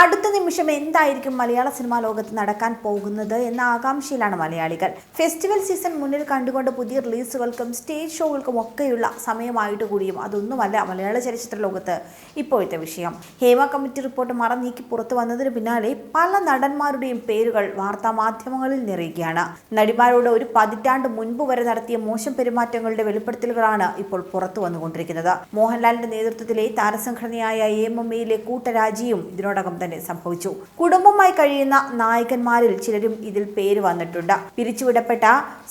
അടുത്ത നിമിഷം എന്തായിരിക്കും മലയാള സിനിമാ ലോകത്ത് നടക്കാൻ പോകുന്നത് എന്ന ആകാംക്ഷയിലാണ് മലയാളികൾ. ഫെസ്റ്റിവൽ സീസൺ മുന്നിൽ കണ്ടുകൊണ്ട് പുതിയ റിലീസുകൾക്കും സ്റ്റേജ് ഷോകൾക്കും ഒക്കെയുള്ള സമയമായിട്ട് കൂടിയും അതൊന്നുമല്ല മലയാള ചലച്ചിത്ര ലോകത്ത് ഇപ്പോഴത്തെ വിഷയം. ഹേമ കമ്മിറ്റി റിപ്പോർട്ട് മറന്നീക്കി പുറത്തു വന്നതിന് പിന്നാലെ പല നടന്മാരുടെയും പേരുകൾ വാർത്താ മാധ്യമങ്ങളിൽ നിറയുകയാണ്. നടിമാരോട് ഒരു പതിറ്റാണ്ട് മുൻപ് വരെ നടത്തിയ മോശം പെരുമാറ്റങ്ങളുടെ വെളിപ്പെടുത്തലുകളാണ് ഇപ്പോൾ പുറത്തു വന്നുകൊണ്ടിരിക്കുന്നത്. മോഹൻലാലിന്റെ നേതൃത്വത്തിലെ താരസംഘടനയായ എം എം എയിലെ കൂട്ടരാജിയും ഇതിനോടകം തന്നെ സംഭവിച്ചു. കുടുംബമായി കഴിയുന്ന നായകന്മാരിൽ ചിലരും ഇതിൽ പേര് വന്നിട്ടുണ്ട്. പിരിച്ചുവിടപ്പെട്ട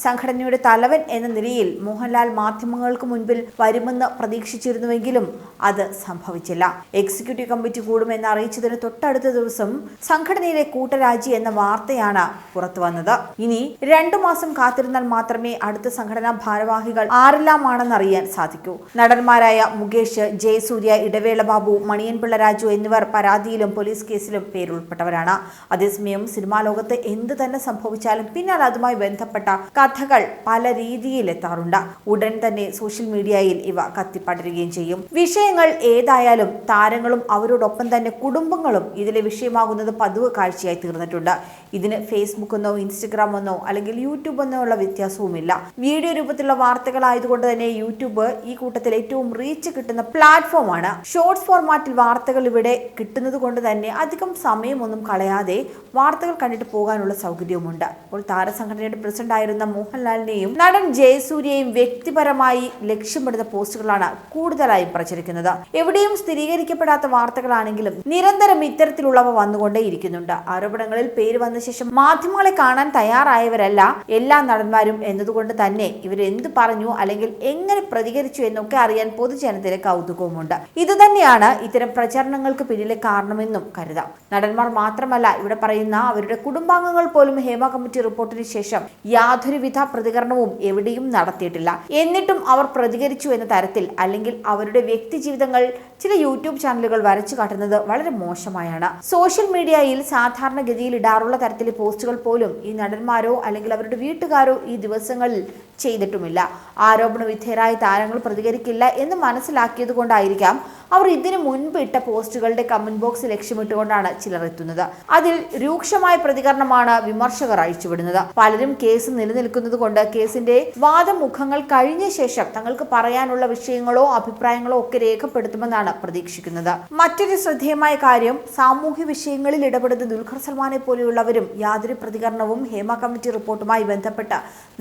സംഘടനയുടെ തലവൻ എന്ന നിലയിൽ മോഹൻലാൽ മാധ്യമങ്ങൾക്ക് മുൻപിൽ വരുമെന്ന് പ്രതീക്ഷിച്ചിരുന്നുവെങ്കിലും അത് സംഭവിച്ചില്ല. എക്സിക്യൂട്ടീവ് കമ്മിറ്റി കൂടുമെന്ന് അറിയിച്ചതിന് തൊട്ടടുത്ത ദിവസം സംഘടനയിലെ കൂട്ടരാജി എന്ന വാർത്തയാണ് പുറത്തു വന്നത്. ഇനി രണ്ടു മാസം കാത്തിരുന്നാൽ മാത്രമേ അടുത്ത സംഘടനാ ഭാരവാഹികൾ ആരെല്ലാമാണെന്ന് അറിയാൻ സാധിക്കൂ. നടന്മാരായ മുകേഷ് ജയസൂര്യ ഇടവേള ബാബു മണിയൻപിള്ള രാജു എന്നിവർ പരാതിയിലും പോലീസ് കേസിലും പേരുൾപ്പെട്ടവരാണ്. അതേസമയം സിനിമാ ലോകത്ത് എന്ത് തന്നെ സംഭവിച്ചാലും പിന്നാലെ അതുമായി ബന്ധപ്പെട്ട കഥകൾ പല രീതിയിൽ എത്താറുണ്ട്. ഉടൻ തന്നെ സോഷ്യൽ മീഡിയയിൽ ഇവ കത്തിപ്പടരുകയും ചെയ്യും. വിഷയങ്ങൾ ഏതായാലും താരങ്ങളും അവരോടൊപ്പം തന്നെ കുടുംബങ്ങളും ഇതിലെ വിഷയമാകുന്നത് പതിവ് കാഴ്ചയായി തീർന്നിട്ടുണ്ട്. ഇതിന് ഫേസ്ബുക്ക് എന്നോ ഇൻസ്റ്റഗ്രാം എന്നോ അല്ലെങ്കിൽ യൂട്യൂബ് എന്നോ ഉള്ള വ്യത്യാസവുമില്ല. വീഡിയോ രൂപത്തിലുള്ള വാർത്തകളായതുകൊണ്ട് തന്നെ യൂട്യൂബ് ഈ കൂട്ടത്തിൽ ഏറ്റവും റീച്ച് കിട്ടുന്ന പ്ലാറ്റ്ഫോമാണ് ഷോർട്സ് ഫോർമാറ്റിൽ വാർത്തകൾ ഇവിടെ കിട്ടുന്നത് കൊണ്ട് തന്നെ അധികം സമയമൊന്നും കളയാതെ വാർത്തകൾ കണ്ടിട്ട് പോകാനുള്ള സൗകര്യവുമുണ്ട്. അപ്പോൾ താരസംഘടനയുടെ പ്രസിഡന്റ് ആയിരുന്ന മോഹൻലാലിനെയും നടൻ ജയസൂര്യയും വ്യക്തിപരമായി ലക്ഷ്യമിടുന്ന പോസ്റ്റുകളാണ് കൂടുതലായും പ്രചരിക്കുന്നത്. എവിടെയും സ്ഥിരീകരിക്കപ്പെടാത്ത വാർത്തകളാണെങ്കിലും നിരന്തരം ഇത്തരത്തിലുള്ളവ വന്നുകൊണ്ടേയിരിക്കുന്നുണ്ട് ആരോപണങ്ങളിൽ പേര് വന്ന ശേഷം മാധ്യമങ്ങളെ കാണാൻ തയ്യാറായവരല്ല എല്ലാ നടന്മാരും എന്നതുകൊണ്ട് തന്നെ ഇവരെന്ത് പറഞ്ഞു അല്ലെങ്കിൽ എങ്ങനെ പ്രതികരിച്ചു എന്നൊക്കെ അറിയാൻ പൊതുജനത്തിന് കൗതുകവുമുണ്ട്. ഇത് തന്നെയാണ് ഇത്തരം പ്രചരണങ്ങൾക്ക് പിന്നിലെ കാരണമെന്നും കരുതാം. നടന്മാർ മാത്രമല്ല ഇവിടെ പറയുന്ന അവരുടെ കുടുംബാംഗങ്ങൾ പോലും ഹേമ കമ്മിറ്റി റിപ്പോർട്ടിന് ശേഷം യാതൊരുവിധ പ്രതികരണവും എവിടെയും നടത്തിയിട്ടില്ല. എന്നിട്ടും അവർ പ്രതികരിച്ചു എന്ന തരത്തിൽ അല്ലെങ്കിൽ അവരുടെ വ്യക്തി ജീവിതങ്ങൾ ചില യൂട്യൂബ് ചാനലുകൾ വരച്ചു കാട്ടുന്നത് വളരെ മോശമായാണ്. സോഷ്യൽ മീഡിയയിൽ സാധാരണഗതിയിൽ ഇടാറുള്ള തരത്തിലെ പോസ്റ്റുകൾ പോലും ഈ നടന്മാരോ അല്ലെങ്കിൽ അവരുടെ വീട്ടുകാരോ ഈ ദിവസങ്ങളിൽ ചെയ്തിട്ടുമില്ല. ആരോപണ വിധേയരായ താരങ്ങൾ പ്രതികരിക്കില്ല എന്ന് മനസ്സിലാക്കിയത് കൊണ്ടായിരിക്കാം അവർ ഇതിനു മുൻപ് ഇട്ട പോസ്റ്റുകളുടെ കമന്റ് ബോക്സ് ലക്ഷ്യമിട്ടുകൊണ്ടാണ് ചിലർ എത്തുന്നത്. അതിൽ രൂക്ഷമായ പ്രതികരണമാണ് വിമർശകർ അഴിച്ചുവിടുന്നത്. പലരും കേസ് നിലനിൽക്കുന്നത് കൊണ്ട് കേസിന്റെ വാദമുഖങ്ങൾ കഴിഞ്ഞ ശേഷം തങ്ങൾക്ക് പറയാനുള്ള വിഷയങ്ങളോ അഭിപ്രായങ്ങളോ ഒക്കെ രേഖപ്പെടുത്തുമെന്നാണ് പ്രതീക്ഷിക്കുന്നത്. മറ്റൊരു ശ്രദ്ധേയമായ കാര്യം സാമൂഹ്യ വിഷയങ്ങളിൽ ഇടപെടുന്ന ദുൽഖർ സൽമാനെ പോലെയുള്ളവരും യാതൊരു പ്രതികരണവും ഹേമ കമ്മിറ്റി റിപ്പോർട്ടുമായി ബന്ധപ്പെട്ട്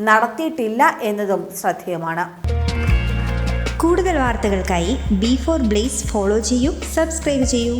നടത്തിയിട്ടില്ല എന്നതും ശ്രദ്ധേയമാണ്. കൂടുതൽ വാർത്തകൾക്കായി ബി ഫോർ ബ്ലേസ് ഫോളോ ചെയ്യൂ സബ്സ്ക്രൈബ് ചെയ്യൂ.